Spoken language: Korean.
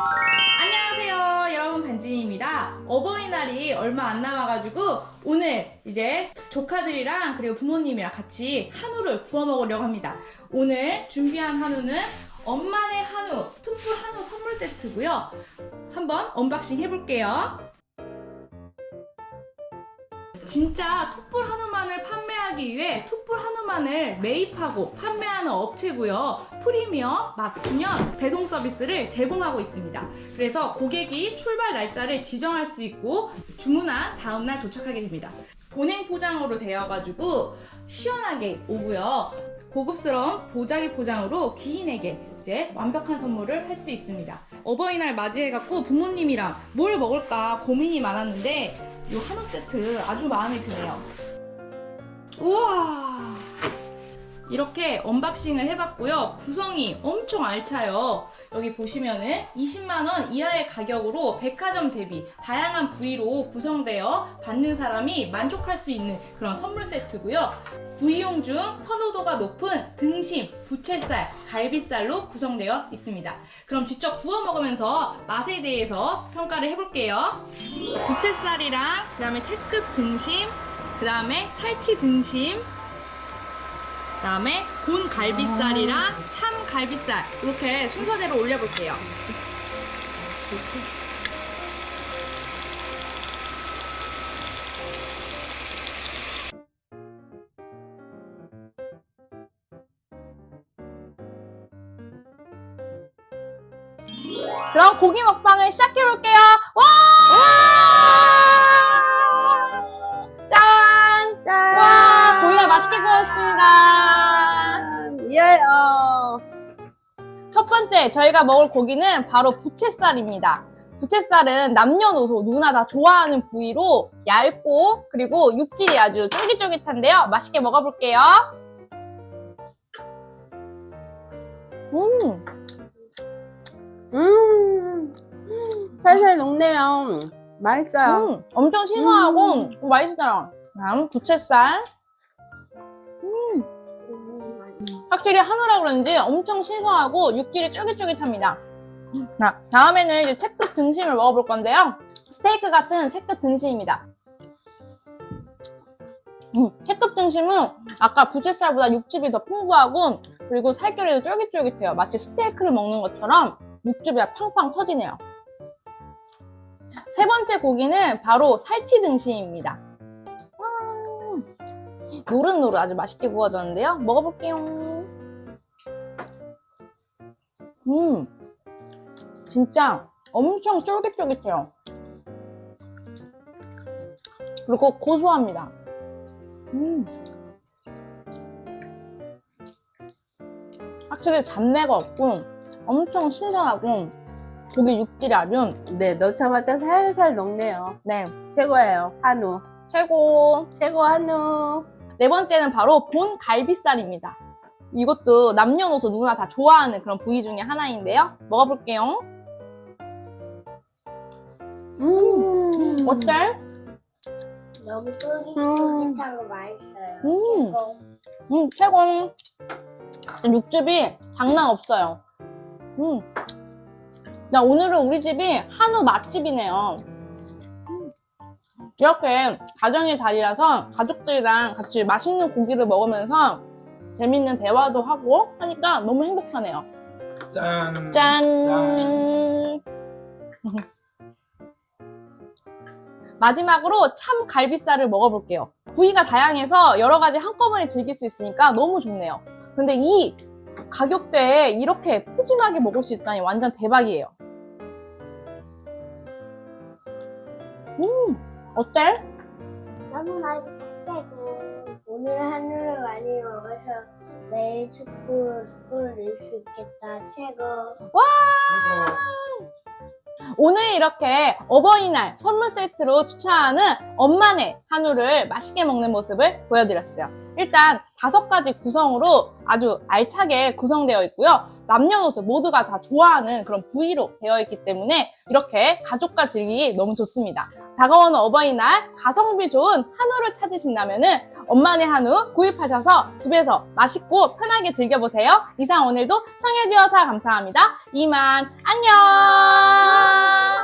안녕하세요. 여러분 반진입니다. 어버이날이 얼마 안 남아가지고 오늘 이제 조카들이랑 그리고 부모님이랑 같이 한우를 구워 먹으려고 합니다. 오늘 준비한 한우는 엄마네 한우 투풀 한우 선물 세트고요. 한번 언박싱 해볼게요 진짜 투풀 한우만을 판매하기 위해 투풀 한우만을 매입하고 판매하는 업체고요. 프리미엄 맞춤형 배송 서비스를 제공하고 있습니다. 그래서 고객이 출발 날짜를 지정할 수 있고 주문한 다음날 도착하게 됩니다. 본행 포장으로 되어가지고 시원하게 오고요. 고급스러운 보자기 포장으로 귀인에게 이제 완벽한 선물을 할 수 있습니다. 어버이날 맞이해갖고 부모님이랑 뭘 먹을까 고민이 많았는데 이 한우 세트 아주 마음에 드네요. 우와! 이렇게 언박싱을 해봤고요. 구성이 엄청 알차요. 여기 보시면은 20만원 이하의 가격으로 백화점 대비 다양한 부위로 구성되어 받는 사람이 만족할 수 있는 그런 선물 세트고요. 부위용 중 선호도가 높은 등심, 부채살, 갈비살로 구성되어 있습니다. 그럼 직접 구워 먹으면서 맛에 대해서 평가를 해볼게요. 부채살이랑 그 다음에 채끝 등심, 그 다음에 살치 등심, 그다음에 본 갈비살이랑 참 갈비살 이렇게 순서대로 올려볼게요. 그럼 고기 먹방을 시작해볼게요. 와! 짠! 짠! 와, 고기가 맛있게 구웠습니다. 예, 어. 첫 번째 저희가 먹을 고기는 바로 부채살입니다. 부채살은 남녀노소 누구나 다 좋아하는 부위로 얇고 그리고 육질이 아주 쫄깃쫄깃한데요. 맛있게 먹어볼게요. 음, 음, 살살 녹네요. 맛있어요. 음, 엄청 신선하고 맛있어요. 다음 부채살. 음, 확실히 한우라 그런지 엄청 신선하고 육질이 쫄깃쫄깃합니다. 자, 다음에는 이제 채끝 등심을 먹어볼 건데요. 스테이크 같은 채끝 등심입니다. 음, 채끝 등심은 아까 부채살보다 육즙이 더 풍부하고 그리고 살결이 쫄깃쫄깃해요. 마치 스테이크를 먹는 것처럼 육즙이 팡팡 터지네요. 세 번째 고기는 바로 살치 등심입니다. 음, 노릇노릇 아주 맛있게 구워졌는데요. 먹어볼게요. 음, 진짜 엄청 쫄깃쫄깃해요. 그리고 고소합니다. 음. 확실히 잡내가 없고 엄청 신선하고 고기 육질이 아주 네, 넣자마자 살살 녹네요. 네 최고예요. 한우. 최고. 최고 한우. 네 번째는 바로 본 갈비살입니다. 이것도 남녀노소 누구나 다 좋아하는 그런 부위 중에 하나인데요. 먹어볼게요. 음. 어때? 너무 쫄깃쫄깃하고 맛있어요. 음. 최고. 음, 최고. 육즙이 장난 없어요. 음. 야, 오늘은 우리 집이 한우 맛집이네요. 음. 이렇게 가정의 달이라서 가족들이랑 같이 맛있는 고기를 먹으면서 재밌는 대화도 하고 하니까 너무 행복하네요. 짠. 짠! 마지막으로 참 갈비살을 먹어볼게요. 부위가 다양해서 여러 가지 한꺼번에 즐길 수 있으니까 너무 좋네요. 근데 이 가격대에 이렇게 푸짐하게 먹을 수 있다니 완전 대박이에요. 음, 어때? 너무 맛있고 오늘 한우를 많이 먹어서 내일 축구 골을 수 있겠다. 최고. 오늘 이렇게 어버이날 선물 세트로 추천하는 엄마네 한우를 맛있게 먹는 모습을 보여드렸어요. 일단 다섯 가지 구성으로 아주 알차게 구성되어 있고요. 남녀노소 모두가 다 좋아하는 그런 부위로 되어 있기 때문에 이렇게 가족과 즐기기 너무 좋습니다. 다가오는 어버이날 가성비 좋은 한우를 찾으신다면 은 엄마네 한우 구입하셔서 집에서 맛있고 편하게 즐겨보세요. 이상 오늘도 청해주셔서 감사합니다. 이만 안녕!